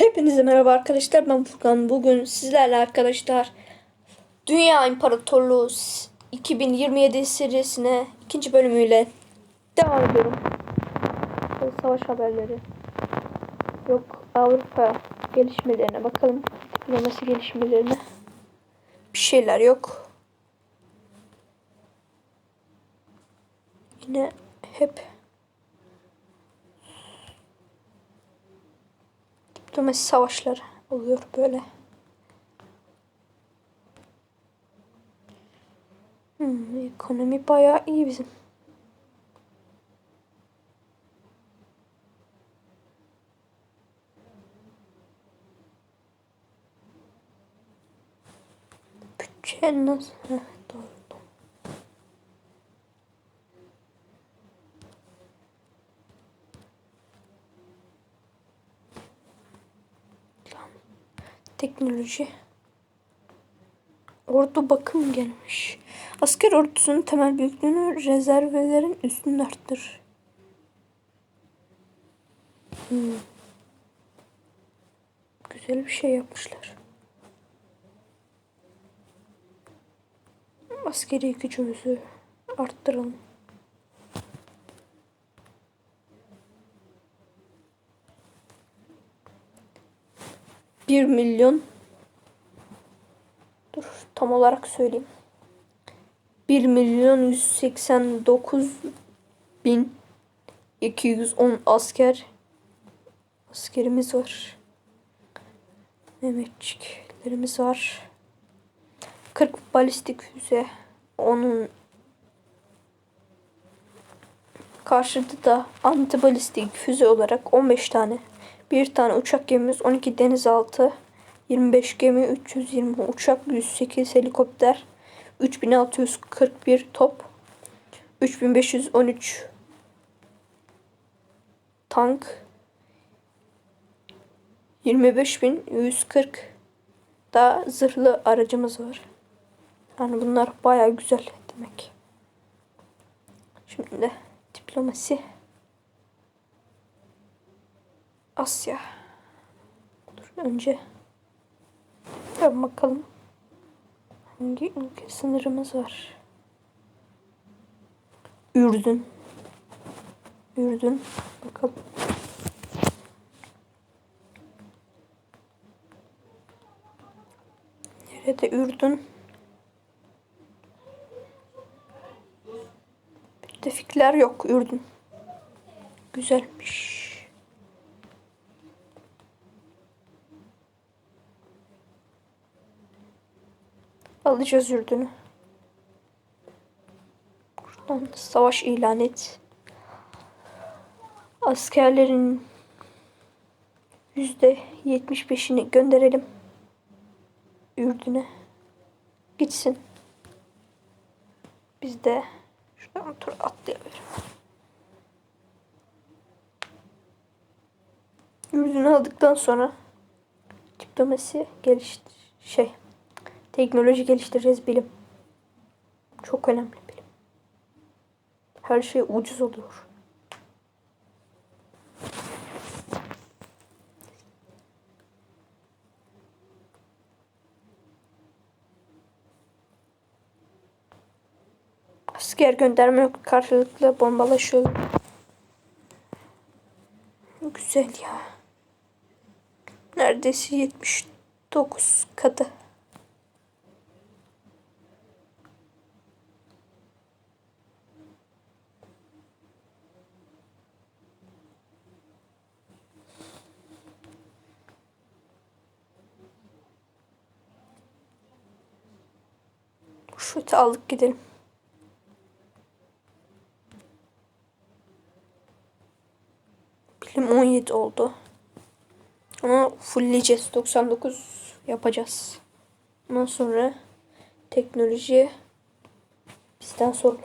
Hepinize merhaba arkadaşlar. Ben Furkan. Bugün sizlerle arkadaşlar Dünya İmparatorluğu 2027 serisine ikinci bölümüyle devam ediyorum. Savaş haberleri. Yok Avrupa gelişmelerine bakalım. Diplomasi gelişmelerine. Bir şeyler yok. Yine hep diplomasi savaşları oluyor böyle. Hmm, ekonomi bayağı iyi bizim. Bütçe nasıl? Teknoloji. Ordu bakım gelmiş. Asker ordusunun temel büyüklüğünü rezervelerin üstünde arttır. Hmm. Güzel bir şey yapmışlar. Askeri gücümüzü arttıralım. Bir milyon tam olarak söyleyeyim. 1 milyon 189 bin 210 asker askerimiz var. Mehmetçiklerimiz var. 40 balistik füze. Onun karşıda da anti balistik füze olarak 15 tane. Bir tane uçak gemimiz, 12 denizaltı, 25 gemi, 320 uçak, 108 helikopter, 3641 top, 3513 tank, 25140 da zırhlı aracımız var. Yani bunlar baya güzel demek. Şimdi de diplomasi Asya. Dur önce bir bakalım. Hangi ülke sınırımız var? Ürdün. Ürdün. Bakalım. Nerede Ürdün? Müttefikler yok Ürdün. Güzelmiş. Alacağız Ürdün'ü. Buradan savaş ilan et. Askerlerin yüzde yetmiş beşini gönderelim. Ürdün'e. Gitsin. Biz de şuradan tur atlayalım. Ürdün'ü aldıktan sonra diplomasi geliştir şey Teknoloji geliştireceğiz bilim. Çok önemli bilim. Her şey ucuz oluyor. Asker gönderme yok. Karşılıklı bombalaşıyor. Güzel ya. Neredeyse 79 katı. Aldık gidelim. Bilim 17 oldu. Ama fullleyeceğiz. 99 yapacağız. Ondan sonra teknoloji bizden sorulur.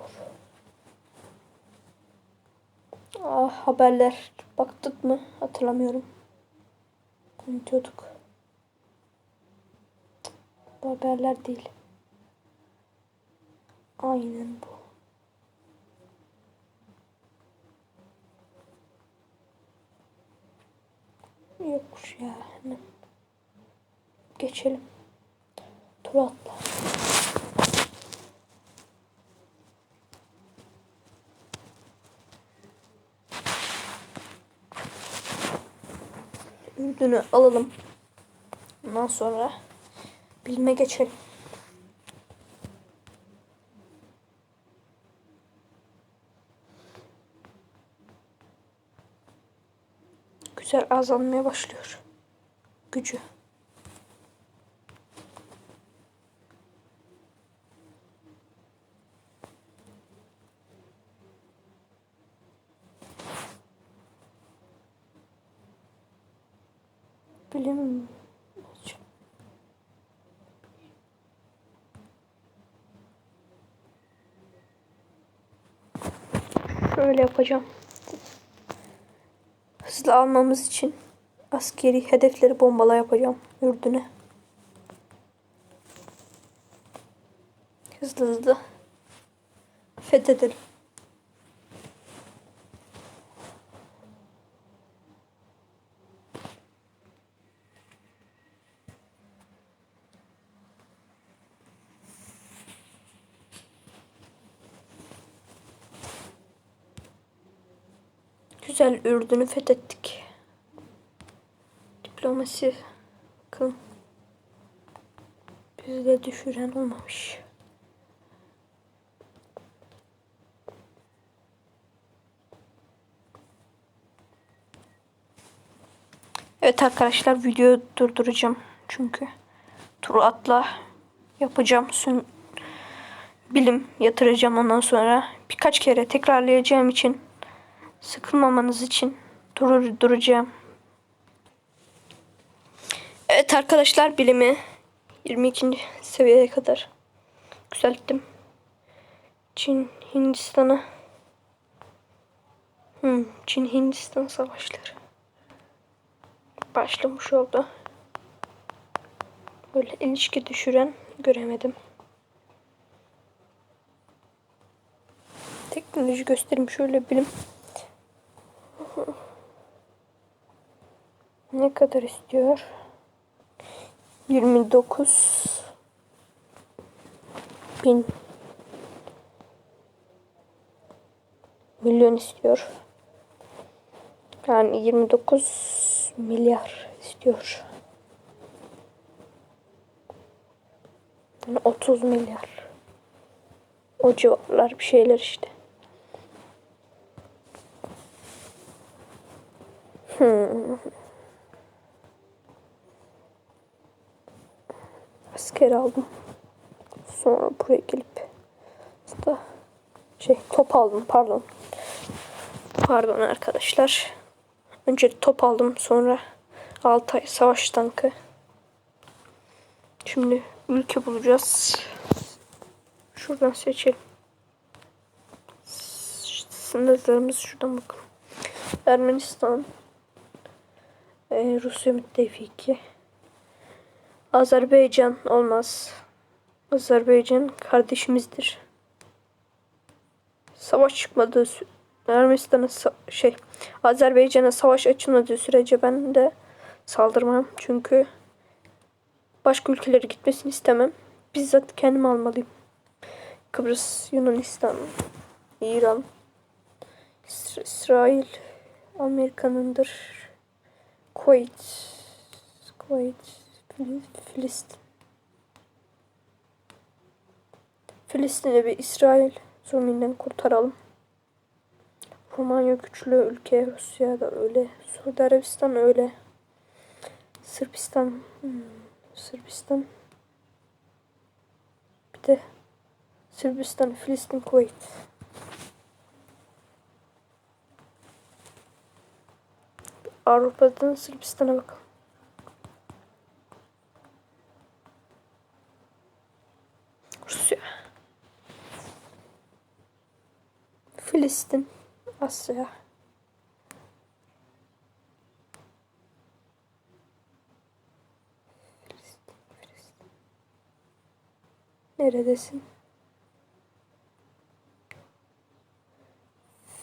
Ah haberler baktık mı hatırlamıyorum. Unutuyorduk. Bu haberler değil. Aynen bu. Yokmuş ya. Geçelim. Tur atla. Ürdün'ü alalım. Ondan sonra bilime geçelim. Güzel azalmaya başlıyor. Gücü. Bilim Şöyle yapacağım. Hızlı almamız için askeri hedefleri bombala yapacağım Ürdün'e. Hızlı hızlı fethedelim. Güzel Ürdün'ü fethettik. Diplomasi bakın bizi de düşüren olmamış. Evet arkadaşlar videoyu durduracağım çünkü turu atla yapacağım. Sün bilim yatıracağım ondan sonra birkaç kere tekrarlayacağım için sıkılmamanız için durur duracağım. Evet arkadaşlar bilimi 22. seviyeye kadar yükselttim. Çin Hindistan'a hmm, Çin Hindistan savaşları başlamış oldu. Böyle ilişki düşüren göremedim. Teknoloji gösterim şöyle bilim. Ne kadar istiyor? 29 bin milyon istiyor. Yani 29 milyar istiyor. Yani 30 milyar. O civarlar bir şeyler işte. Hmm. Asker aldım. Sonra buraya gelip da şey top aldım pardon. Pardon arkadaşlar. Önce top aldım sonra Altay savaş tankı. Şimdi ülke bulacağız. Şuradan seçelim. Sınırlarımız şuradan bakın. Ermenistan, ee, Rusya müttefiki. Azerbaycan olmaz. Azerbaycan kardeşimizdir. Savaş çıkmadığı Ermenistan'a şey Azerbaycan'a savaş açılmadığı sürece ben de saldırmam. Çünkü başka ülkelere gitmesini istemem. Bizzat kendim almalıyım. Kıbrıs, Yunanistan, İran, İsra- İsrail, Amerika'nındır. Kuveyt, Kuveyt, Filistin. Filistin'i bir İsrail zulmünden kurtaralım. Romanya güçlü ülke, Rusya da öyle, Suudi Arabistan öyle. Sırbistan, hmm, Sırbistan. Bir de Sırbistan, Filistin, Kuveyt. Avrupa'dan Sırbistan'a bakalım. Rusya. Filistin. Asya. Filistin, Filistin. Neredesin?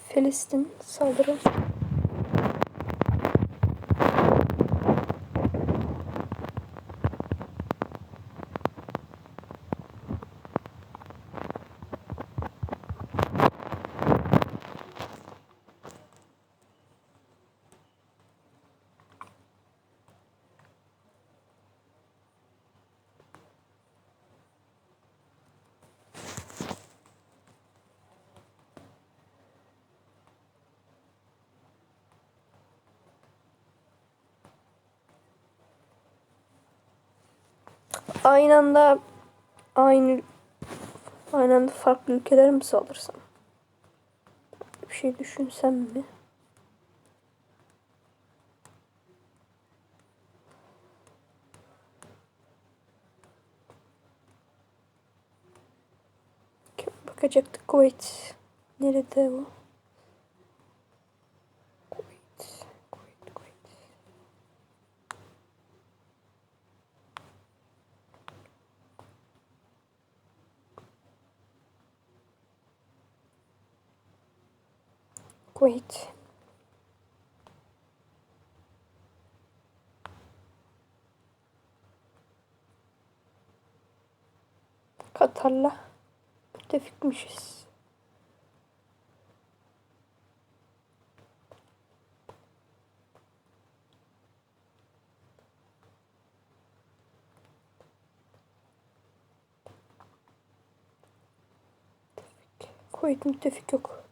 Filistin saldırı. Aynı anda aynı aynı anda farklı ülkeler mi saldırsam? Bir şey düşünsem mi? Bakacaktık Kuveyt. Nerede o? Kuveyt. Katar'la müttefikmişiz. Müttefik. Kuveyt müttefik yok.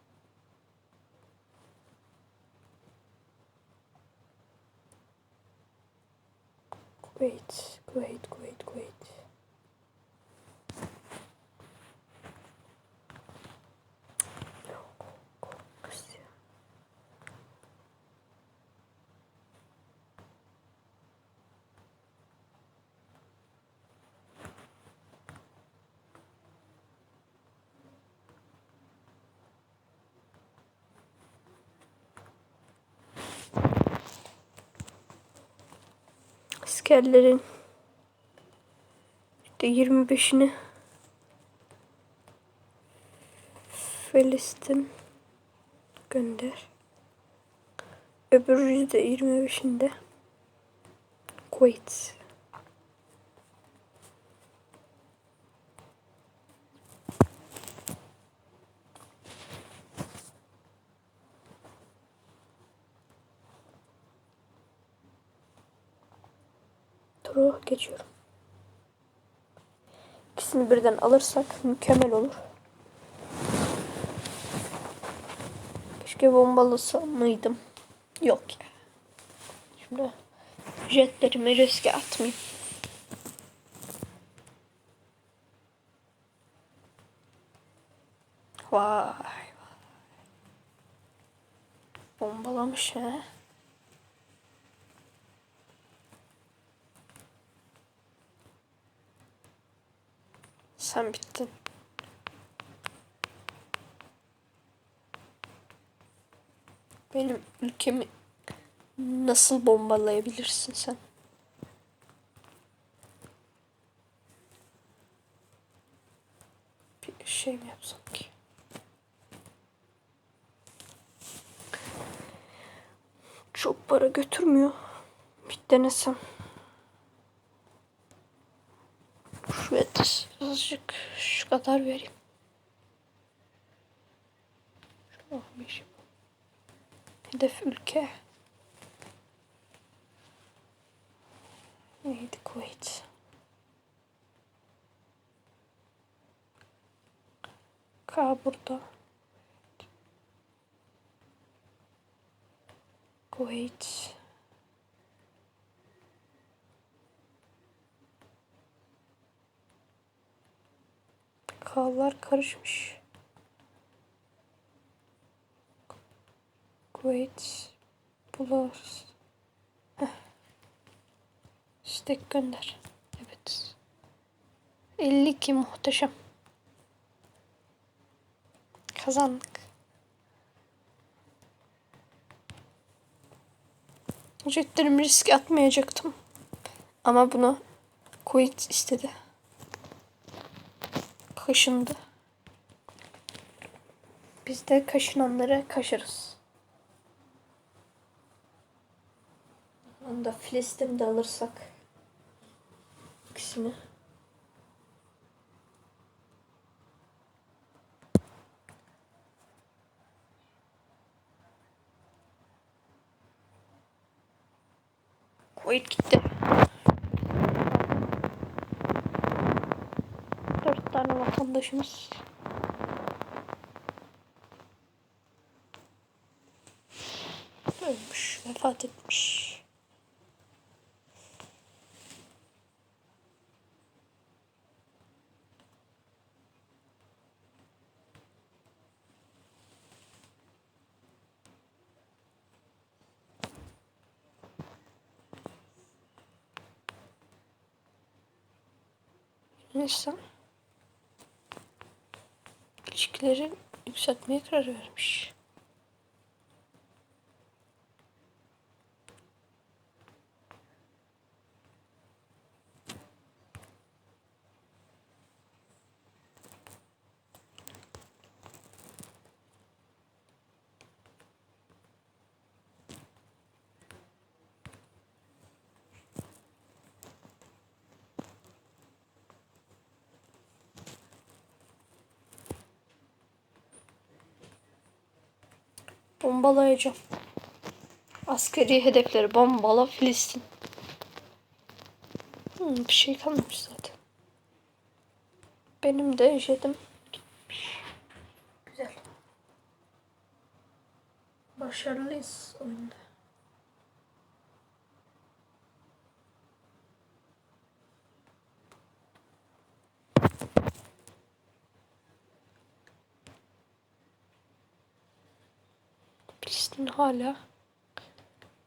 Kuveyt, Kuveyt, Kuveyt, Kuveyt. Rusya. Askerlerin işte 25'ini Filistin gönder. Öbür yüzde 25'inde Kuveyt. Turu geçiyorum. İkisini birden alırsak mükemmel olur. Keşke bombalasam mıydım? Yok ya. Şimdi jetlerimi riske atmayayım. Vay vay. Bombalamış ha. Sen bittin. Benim ülkemi nasıl bombalayabilirsin sen? Bir şey mi yapsam ki? Çok para götürmüyor. Bir denesem. Şuraya da azıcık şu kadar vereyim. Şu 15 Hedef ülke. Neydi Kuveyt? K burada. Kuveyt. K'lar karışmış. Kuveyt. Bular. İstek gönder. Evet. 52 muhteşem. Kazandık. Jetlerimi riske atmayacaktım. Ama bunu Kuveyt istedi. Kaşındı. Biz de kaşınanları kaşırız. Onu da Filistin'de alırsak ikisini. arkadaşımız. Ölmüş, vefat etmiş. Neyse ilişkileri yükseltmeye karar vermiş. Bombalayacağım. Askeri hedefleri bombala Filistin. Hmm, bir şey kalmamış zaten. Benim de jetim gitmiş. Güzel. Başarılıyız oyunda. Filistin hala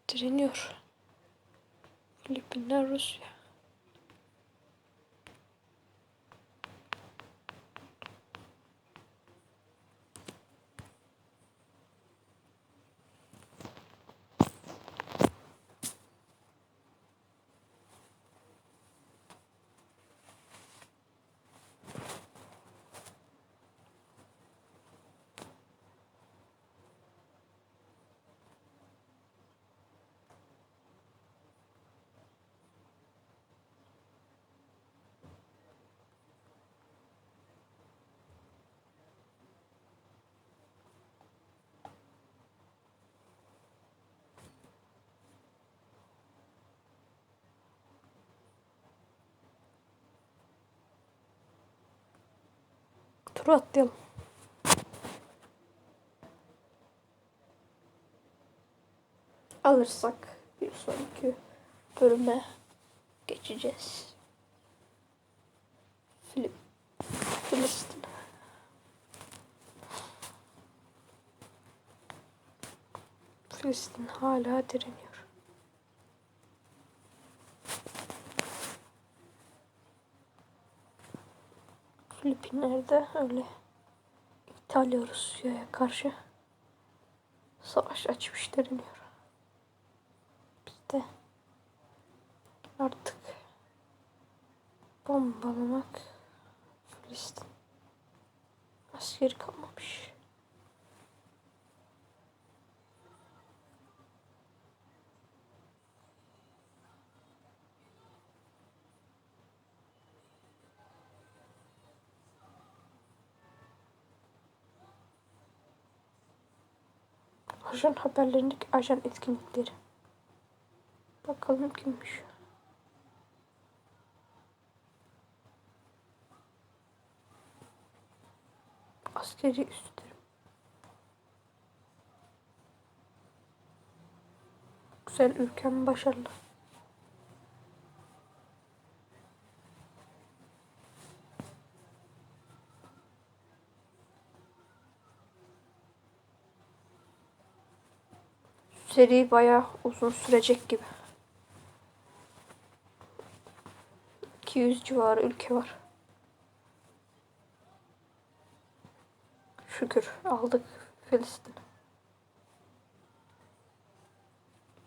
direniyor. Filipinler, Rusya. Tur atlayalım. Alırsak bir sonraki bölüme geçeceğiz. Filip, Filistin. Filistin hala direniyor. Filipinler'de öyle İtalya Rusya'ya karşı savaş açmış direniyor. Biz de artık bombalamak Filistin askeri kalmamış. Ajan haberlerindeki ajan etkinlikleri. Bakalım kimmiş. Askeri üstlerim. Güzel ülkem başarılı. Seri bayağı uzun sürecek gibi. 200 civarı ülke var. Şükür aldık Filistin.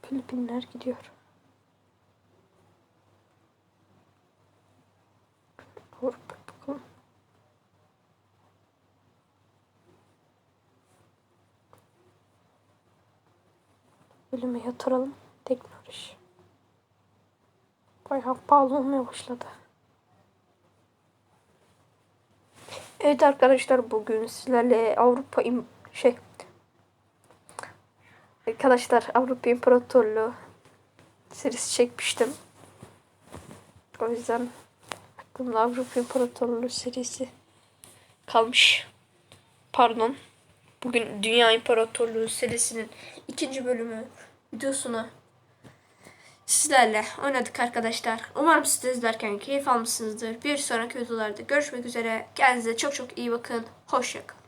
Filipinler gidiyor. Avrupa bakalım. Bölüme yatıralım. Teknoloji. Bayağı pahalı olmaya başladı. Evet arkadaşlar bugün sizlerle Avrupa im şey arkadaşlar Avrupa İmparatorluğu serisi çekmiştim. O yüzden aklımda Avrupa İmparatorluğu serisi kalmış. Pardon. Bugün Dünya İmparatorluğu serisinin ikinci bölümü videosunu sizlerle oynadık arkadaşlar. Umarım siz de izlerken keyif almışsınızdır. Bir sonraki videolarda görüşmek üzere. Kendinize çok çok iyi bakın. Hoşçakalın.